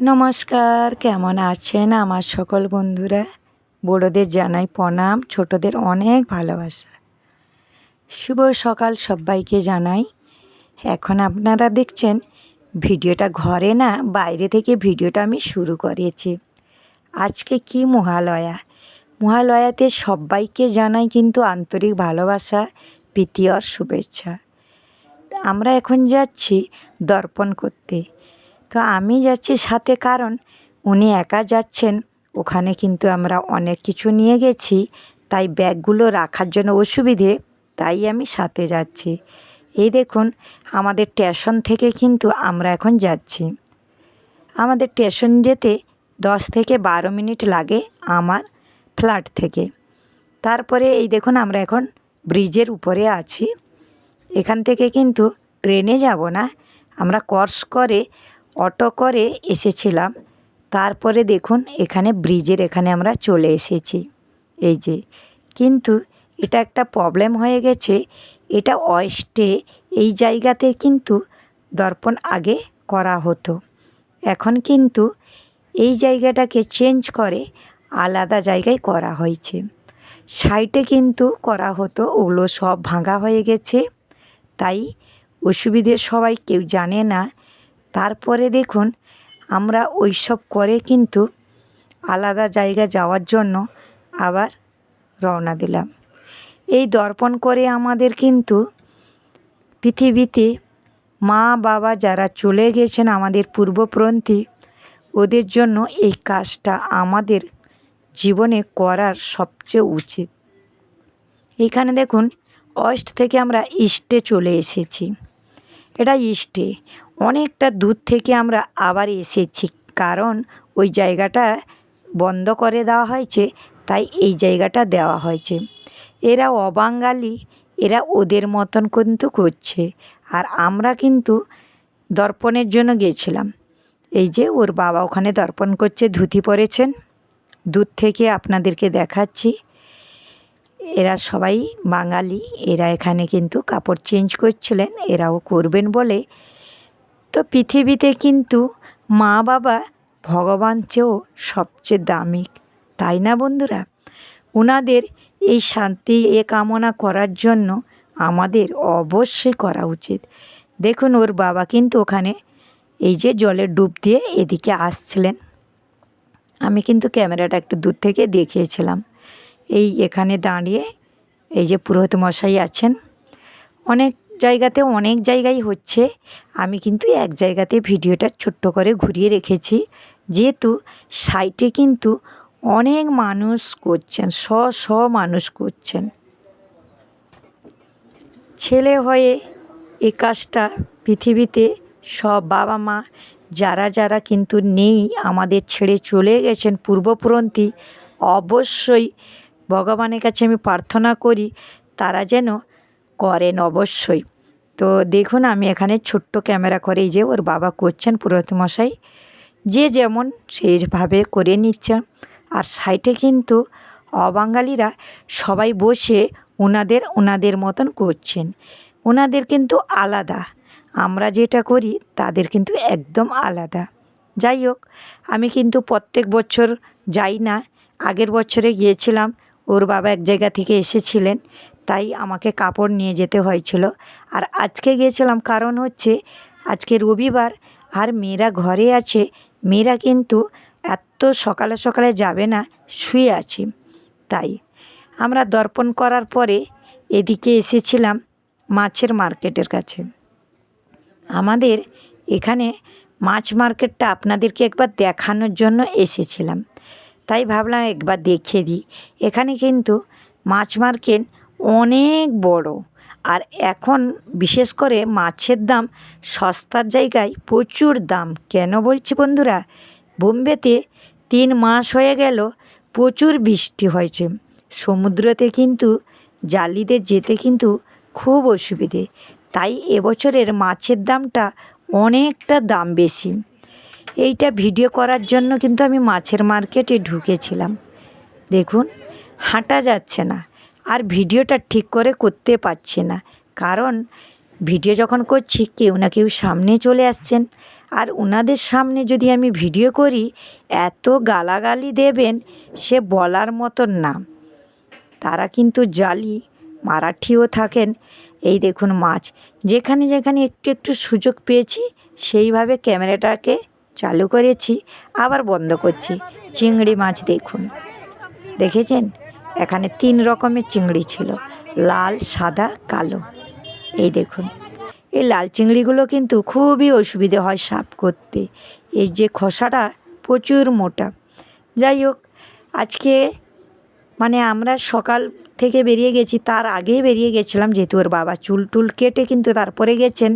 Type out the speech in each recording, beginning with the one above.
নমস্কার, কেমন আছেন আমার সকল বন্ধুরা? বড়োদের জানাই প্রণাম, ছোটদের অনেক ভালোবাসা। শুভ সকাল সবাইকে জানাই। এখন আপনারা দেখছেন, ভিডিওটা ঘরে না, বাইরে থেকে ভিডিওটা আমি শুরু করেছি। আজকে কি মহালয়া? মহালয়াতে সবাইকে জানাই কিন্তু আন্তরিক ভালোবাসা, প্রীতি আর শুভেচ্ছা। আমরা এখন যাচ্ছি দর্পণ করতে। তো আমি যাচ্ছি সাথে, কারণ উনি একা যাচ্ছেন। ওখানে কিন্তু আমরা অনেক কিছু নিয়ে গেছি, তাই ব্যাগগুলো রাখার জন্য অসুবিধে, তাই আমি সাথে যাচ্ছি। এই দেখুন, আমাদের স্টেশন থেকে কিন্তু আমরা এখন যাচ্ছি। আমাদের স্টেশন যেতে দশ থেকে বারো মিনিট লাগে আমার ফ্ল্যাট থেকে। তারপরে এই দেখুন, আমরা এখন ব্রিজের উপরে আছি। এখান থেকে কিন্তু ট্রেনে যাব না, আমরা কর্স করে অটো করে এসেছিলাম। তারপরে দেখুন, এখানে ব্রিজের এখানে আমরা চলে এসেছি। এই যে, কিন্তু এটা একটা প্রবলেম হয়ে গেছে। এটা ওয়েস্টে এই জায়গাতে কিন্তু দর্পণ আগে করা হতো। এখন কিন্তু এই জায়গাটাকে চেঞ্জ করে আলাদা জায়গায় করা হয়েছে। সাইটে কিন্তু করা হতো, ওগুলো সব ভাঙা হয়ে গেছে। তাই অসুবিধে সবাই কেউ জানে না তারপরে দেখুন, আমরা ওই সব করে কিন্তু আলাদা জায়গা যাওয়ার জন্য আবার রওনা দিলাম। এই দর্পণ করে আমাদের কিন্তু পৃথিবীতে মা, বাবা যারা চলে গেছেন আমাদের পূর্বপ্রন্থী ওদের জন্য এই কাজটা আমাদের জীবনে করার সবচেয়ে উচিত। এখানে দেখুন, ওয়েস্ট থেকে আমরা ইস্টে চলে এসেছি। এটা ইস্টে। অনেকটা দূর থেকে আমরা আবার এসেছি। কারণ ওই জায়গাটা বন্ধ করে দেওয়া হয়েছে, তাই এই জায়গাটা দেওয়া হয়েছে। এরা অবাঙালি, এরা ওদের মতন কিন্তু করছে। আর আমরা কিন্তু দর্পণের জন্য গিয়েছিলাম। এই যে ওর বাবা ওখানে দর্পণ করছে, ধুতি পরেছেন। দূর থেকে আপনাদেরকে দেখাচ্ছি। এরা সবাই বাঙালি, এরা এখানে কিন্তু কাপড় চেঞ্জ করছিলেন, এরাও করবেন বলে তো পৃথিবীতে কিন্তু মা বাবা ভগবান চেয়েও সবচেয়ে দামি, তাই না বন্ধুরা? ওনাদের এই শান্তি, এ কামনা করার জন্য আমাদের অবশ্যই করা উচিত। দেখুন, ওর বাবা কিন্তু ওখানে এই যে জলে ডুব দিয়ে এদিকে আসছিলেন। আমি কিন্তু ক্যামেরাটা একটু দূর থেকে দেখিয়েছিলাম। এই এখানে দাঁড়িয়ে এই যে পুরোহিত মশাই আছেন, অনেক জায়গাতে অনেক জায়গায় হচ্ছে। আমি কিন্তু এক জায়গাতে ভিডিওটা ছোট্ট করে ঘুরিয়ে রেখেছি। যেহেতু সাইটে কিন্তু অনেক মানুষ করছেন, শ শ মানুষ করছেন। ছেলে হয়ে এ কাজটা পৃথিবীতে সব বাবা মা যারা যারা কিন্তু নেই, আমাদের ছেড়ে চলে গেছেন পূর্বপুরন্তি, অবশ্যই ভগবানের কাছে আমি প্রার্থনা করি, তারা যেন করেন অবশ্যই। তো দেখুন, আমি এখানে ছোট্ট ক্যামেরা করে যে ওর বাবা করছেন পুরোহিত মশাই যে যেমন সেইভাবে করে নিচ্ছেন আর সাইটে কিন্তু অবাঙালিরা সবাই বসে ওনাদের ওনাদের মতন করছেন। ওনাদের কিন্তু আলাদা। আমরা যেটা করি, তাদের কিন্তু একদম আলাদা। যাই হোক, আমি কিন্তু প্রত্যেক বছর যাই না। আগের বছরে গিয়েছিলাম, ওর বাবা এক জায়গা থেকে এসেছিলেন। তাই আমাকে কাপড় নিয়ে যেতে হয়েছিল। আর আজকে গিয়েছিলাম কারণ হচ্ছে, আজকে রবিবার আর মেয়েরা ঘরে আছে, মেয়েরা কিন্তু এত সকালে সকালে যাবে না, শুয়ে আছি। তাই আমরা দর্পণ করার পরে এদিকে এসেছিলাম মাছের মার্কেটের কাছে। আমাদের এখানে মাছ মার্কেটটা আপনাদেরকে একবার দেখানোর জন্য এসেছিলাম। তাই ভাবলাম একবার দেখিয়ে দিই। এখানে কিন্তু মাছ মার্কেট অনেক বড়। আর এখন বিশেষ করে মাছের দাম সস্তার জায়গায় প্রচুর দাম। কেন বলছি বন্ধুরা? বোম্বেতে তিন মাস হয়ে গেল প্রচুর বৃষ্টি হয়েছে। সমুদ্রতে কিন্তু জালিদের যেতে কিন্তু খুব অসুবিধে। তাই এবছরের মাছের দামটা অনেকটা দাম বেশি। এইটা ভিডিও করার জন্য কিন্তু আমি মাছের মার্কেটে ঢুকেছিলাম। দেখুন, হাঁটা যাচ্ছে না। আর ভিডিওটা ঠিক করে করতে পারছি না। কারণ ভিডিও যখন করছি, কেউ না কেউ সামনে চলে আসছেন। আর ওনাদের সামনে যদি আমি ভিডিও করি, এত গালাগালি দেবেন সে বলার মতন না। তারা কিন্তু জালি, মারাঠিও থাকেন। এই দেখুন মাছ, যেখানে যেখানে একটু একটু সুযোগ পেয়েছি, সেইভাবে ক্যামেরাটাকে চালু করেছি, আবার বন্ধ করছি। চিংড়ি মাছ দেখুন। দেখেছেন? এখানে তিন রকমের চিংড়ি ছিল, লাল, সাদা, কালো। এই দেখুন, এই লাল চিংড়িগুলো কিন্তু খুবই অসুবিধে হয় সাফ করতে। এই যে খোসাটা প্রচুর মোটা। যাই হোক, আজকে মানে আমরা সকাল থেকে বেরিয়ে গেছি, তার আগেই বেরিয়ে গেছিলাম যেহেতু ওর বাবা চুল টুল কেটে কিন্তু তারপরে গেছেন।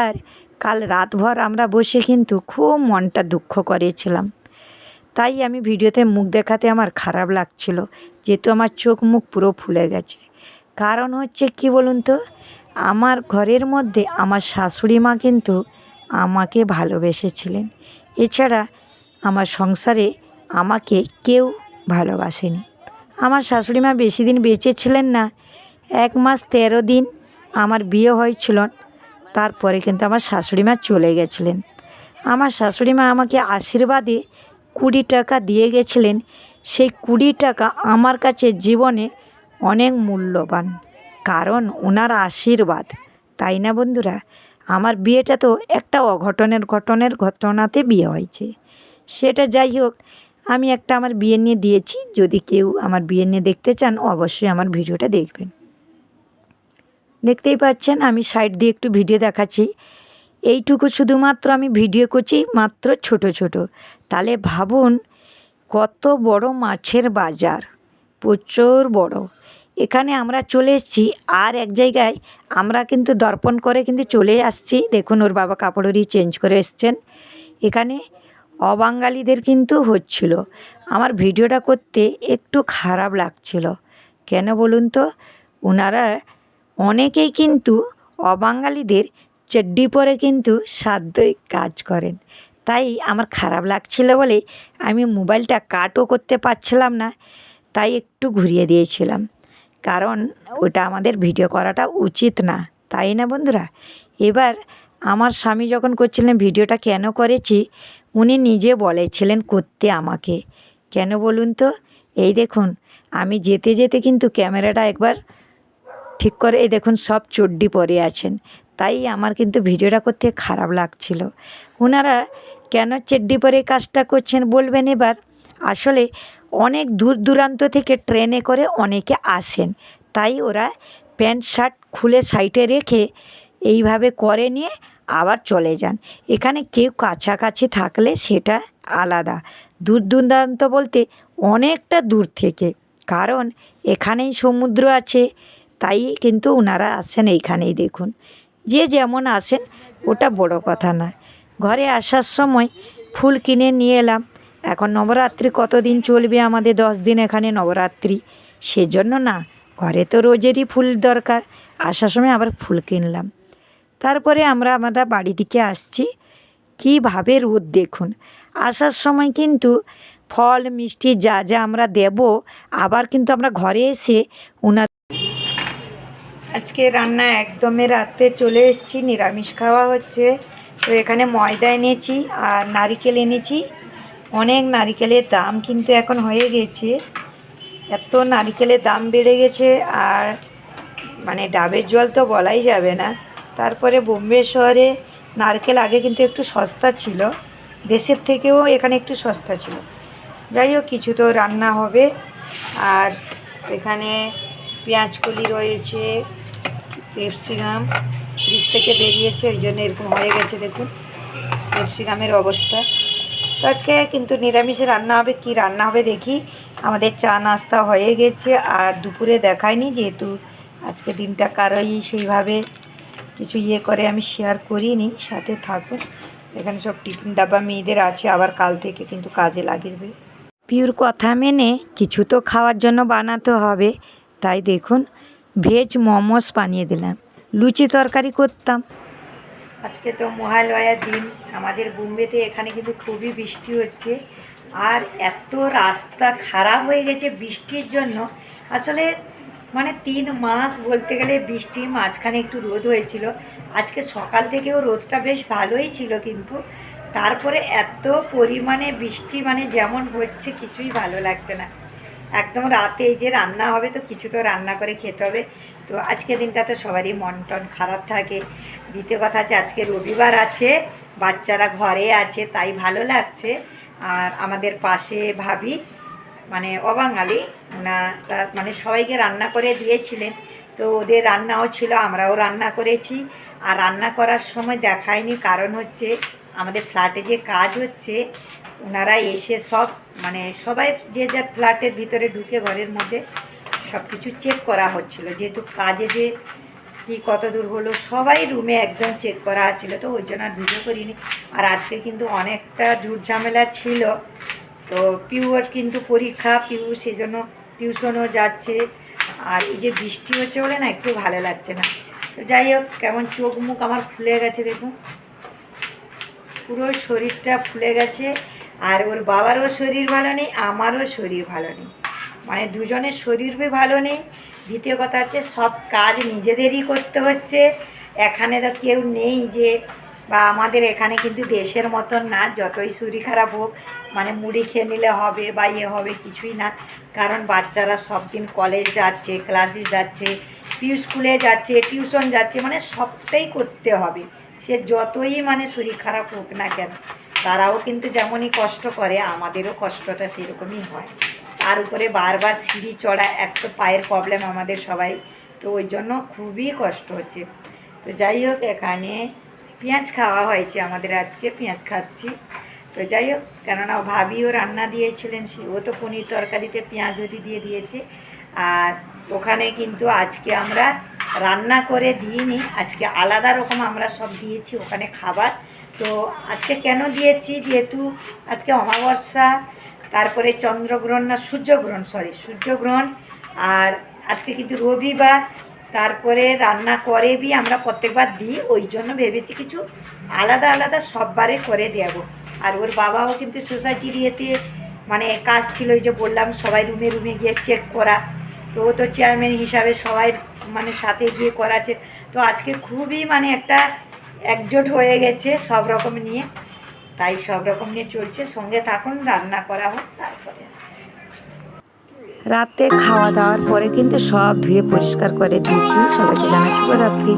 আর কাল রাতভর আমরা বসে কিন্তু খুব মনটা দুঃখ করেছিলাম। তাই আমি ভিডিওতে মুখ দেখাতে আমার খারাপ লাগছিল, যেহেতু আমার চোখ মুখ পুরো ফুলে গেছে। কারণ হচ্ছে কি বলুন তো? আমার ঘরের মধ্যে আমার শাশুড়ি মা কিন্তু আমাকে ভালোবেসেছিলেন। এছাড়া আমার সংসারে আমাকে কেউ ভালোবাসেনি। আমার শাশুড়ি মা বেশি দিন বেঁচে ছিলেন না। এক মাস তেরো দিন আমার বিয়ে হয়েছিল, তারপরে কিন্তু আমার শাশুড়ি মা চলে গেছিলেন। আমার শাশুড়ি মা আমাকে আশীর্বাদে কুড়ি টাকা দিয়ে গেছিলেন, সেই কুড়ি টাকা আমার কাছে জীবনে অনেক মূল্যবান, কারণ ওনার আশীর্বাদ। তাই না বন্ধুরা? আমার বিয়েটা তো একটা অঘটনের ঘটনের ঘটনাতে বিয়ে হয়েছে। সেটা যাই হোক, আমি একটা আমার বিয়ে নিয়ে দিয়েছি, যদি কেউ আমার বিয়ে নিয়ে দেখতে চান, অবশ্যই আমার ভিডিওটা দেখবেন। দেখতেই পাচ্ছেন, আমি সাইড দিয়ে একটু ভিডিও দেখাচ্ছি। এইটুকু শুধুমাত্র আমি ভিডিও করছি, মাত্র ছোট ছোট। তাহলে ভাবুন, কত বড় মাছের বাজার। প্রচুর বড়। এখানে আমরা চলে এসেছি, আর এক জায়গায় আমরা কিন্তু দর্পণ করে কিন্তু চলে আসছি। দেখুন, ওর বাবা কাপড়েরই চেঞ্জ করে এসছেন। এখানে অবাঙালিদের কিন্তু হচ্ছিল। আমার ভিডিওটা করতে একটু খারাপ লাগছিল। কেন বলুন তো? ওনারা অনেকেই কিন্তু অবাঙালিদের চেড্ডি পরে কিন্তু সাধ্যই কাজ করেন। তাই আমার খারাপ লাগছিল বলে আমি মোবাইলটা কাটও করতে পারছিলাম না, তাই একটু ঘুরিয়ে দিয়েছিলাম। কারণ ওটা আমাদের ভিডিও করাটা উচিত না, তাই না বন্ধুরা? এবার আমার স্বামী যখন করছিলেন ভিডিওটা কেন করেছি, উনি নিজে বলেছিলেন করতে আমাকে। কেন বলুন তো? এই দেখুন, আমি যেতে যেতে কিন্তু ক্যামেরাটা একবার ঠিক করে, এই দেখুন সব চড্ডি পরে আছেন। তাই আমার কিন্তু ভিডিওটা করতে খারাপ লাগছিল। ওনারা কেন চেড্ডি পরে কাজটা করছেন বলবেন এবার? আসলে অনেক দূর দূরান্ত থেকে ট্রেনে করে অনেকে আসেন। তাই ওরা প্যান্ট, শার্ট খুলে সাইডে রেখে এইভাবে করে নিয়ে আবার চলে যান। এখানে কেউ কাছাকাছি থাকলে সেটা আলাদা। দূর দূরান্ত বলতে অনেকটা দূর থেকে। কারণ এখানেই সমুদ্র আছে, তাই কিন্তু ওনারা আসেন এইখানেই দেখুন। যে যেমন আসেন ওটা বড় কথা না ঘরে আসার সময় ফুল কিনে নিয়ে এলাম। এখন নবরাত্রি কতদিন চলবে আমাদের দশ দিন এখানে নবরাত্রি? সেজন্য না, ঘরে তো রোজেরই ফুল দরকার। আসার সময় আবার ফুল কিনলাম। তারপরে আমরা আমরা বাড়ি দিকে আসছি। কীভাবে রোদ দেখুন? আসার সময় কিন্তু ফল, মিষ্টি যা যা আমরা দেব, আবার কিন্তু আমরা ঘরে এসে ওনার আজকে রান্না একদমে রাতে চলে এসেছি, নিরামিষ খাওয়া হচ্ছে। তো এখানে ময়দা এনেছি আর নারিকেল এনেছি। অনেক নারিকেলের দাম কিন্তু এখন হয়ে গেছে। এত নারিকেলের দাম বেড়ে গেছে আর মানে ডাবের জল তো বলাই যাবে না। তারপরে বোম্বে শহরে নারকেল আগে কিন্তু একটু সস্তা ছিল, দেশের থেকেও এখানে একটু সস্তা ছিল। যাই হোক, কিছু তো রান্না হবে। আর এখানে পেঁয়াজকলি রয়েছে ক্যাপসিকাম ফ্রিজ থেকে বেরিয়েছে, ওই জন্য এরকম হয়ে গেছে, দেখুন। ক্যাপসিকামের অবস্থা। তো আজকে কিন্তু নিরামিষে রান্না হবে, কি রান্না হবে দেখি। আমাদের চা নাস্তা হয়ে গেছে, আর দুপুরে দেখায়নি যেহেতু আজকে দিনটা কারোই সেইভাবে কিছু ইয়ে করে আমি শেয়ার করিনি, সাথে থাকুন। এখানে সব টিফিন ডাব্বা মেয়েদের আছে, আবার কাল থেকে কিন্তু কাজে লাগবে। পিওর কথা মেনে কিছু তো খাওয়ার জন্য বানাতে হবে, তাই দেখুন ভেজ মোমোস বানিয়ে দিলাম। লুচি তরকারি করতাম। আজকে তো মহালয়ার দিন। আমাদের বোম্বেতে এখানে কিন্তু খুবই বৃষ্টি হচ্ছে। আর এত রাস্তা খারাপ হয়ে গেছে বৃষ্টির জন্য। আসলে মানে তিন মাস বলতে গেলে বৃষ্টি মাঝখানে একটু রোদ হয়েছিল। আজকে সকাল থেকেও রোদটা বেশ ভালোই ছিল কিন্তু তারপরে এত পরিমাণে বৃষ্টি মানে যেমন হচ্ছে কিছুই ভালো লাগছে না। একদম রাতে এই যে রান্না হবে তো কিছু তো রান্না করে খেতে হবে। তো আজকে দিনটা তো সবারই মন টন খারাপ থাকে। দ্বিতীয় কথা আছে আজকে রবিবার আছে, বাচ্চারা ঘরে আছে, তাই ভালো লাগছে। আর আমাদের পাশে ভাবি মানে অবাঙালি, ওনারা মানে সবাইকে রান্না করে দিয়েছিলেন। তো ওদের রান্নাও ছিল, আমরাও রান্না করেছি। আর রান্না করার সময় দেখায়নি, কারণ হচ্ছে আমাদের ফ্ল্যাটে যে কাজ হচ্ছে ওনারা এসে সব মানে সবাই যে যার ফ্ল্যাটের ভিতরে ঢুকে ঘরের মধ্যে সব কিছু চেক করা হচ্ছিল। যেহেতু কাজে যে কি কত দূর হলো, সবাই রুমে একদম চেক করা ছিল তো ওই জন্য আর ভিডিও করিনি। আর আজকে কিন্তু অনেকটা ঝুট ঝামেলা ছিল। তো পিউর কিন্তু পরীক্ষা পিউ সেজন্য টিউশনও যাচ্ছে। আর এই যে বৃষ্টি হচ্ছে বলে না একটু ভালো লাগছে না। তো যাই হোক, কেমন চোখ মুখ আমার ফুলে গেছে দেখুন। পুরো শরীরটা ফুলে গেছে। আর ওর বাবারও শরীর ভালো নেই, আমারও শরীর ভালো নেই। মানে দুজনের শরীর ভালো নেই। দ্বিতীয় কথা হচ্ছে, সব কাজ নিজেদেরই করতে হচ্ছে। এখানে তো কেউ নেই যে, বা আমাদের এখানে কিন্তু দেশের মতন না, যতই শরীর খারাপ হোক মানে মুড়ি খেয়ে নিলে হবে বা ইয়ে হবে, কিছুই না। কারণ বাচ্চারা সব দিন কলেজ যাচ্ছে ক্লাসে যাচ্ছে স্কুলে যাচ্ছে টিউশন যাচ্ছে মানে সবটাই করতে হবে। সে যতই মানে শরীর খারাপ হোক না কেন। তারাও কিন্তু যেমনই কষ্ট করে, আমাদেরও কষ্টটা সেরকমই হয়। তার উপরে বারবার সিঁড়ি চড়া এক তো পায়ের প্রবলেম আমাদের সবাই, তো ওই জন্য খুবই কষ্ট হচ্ছে। তো যাই হোক, এখানে পেঁয়াজ খাওয়া হয়েছে আমাদের আজকে, পেঁয়াজ খাচ্ছি। তো যাই হোক, কেননা ভাবিও রান্না দিয়েছিলেন, সে ও তো পনির তরকারিতে পেঁয়াজ হটি দিয়ে দিয়েছে। আর ওখানে কিন্তু আজকে আমরা রান্না করে দিইনি, আজকে আলাদা রকম আমরা সব দিয়েছি, ওখানে খাবার। তো আজকে কেন দিয়েছি? যেহেতু আজকে অমাবস্যা, তারপরে চন্দ্রগ্রহণ না সূর্যগ্রহণ সরি সূর্যগ্রহণ আর আজকে কিন্তু রবিবার, তারপরে রান্না করে বি আমরা প্রত্যেকবার দিই, ওই জন্য ভেবেছি কিছু আলাদা আলাদা সববারে করে দেবো আর ওর বাবাও কিন্তু সোসাইটির ইয়েতে মানে কাজ ছিল, ওই যে বললাম সবাই রুমে রুমে গিয়ে চেক করা। তো ও তো চেয়ারম্যান হিসাবে সবাই মানে সাথে গিয়ে করাচ্ছে। তো আজকে খুবই মানে একটা একজোট হয়ে গেছে সব রকম নিয়ে, তাই সব রকম নিয়ে চলছে। সঙ্গে থাকুন, রান্না করা হোক, তারপরে রাতে খাওয়া দাওয়ার পরে কিন্তু সব ধুয়ে পরিষ্কার করে দিয়েছি। সবাইকে জানা শুভরাত্রি।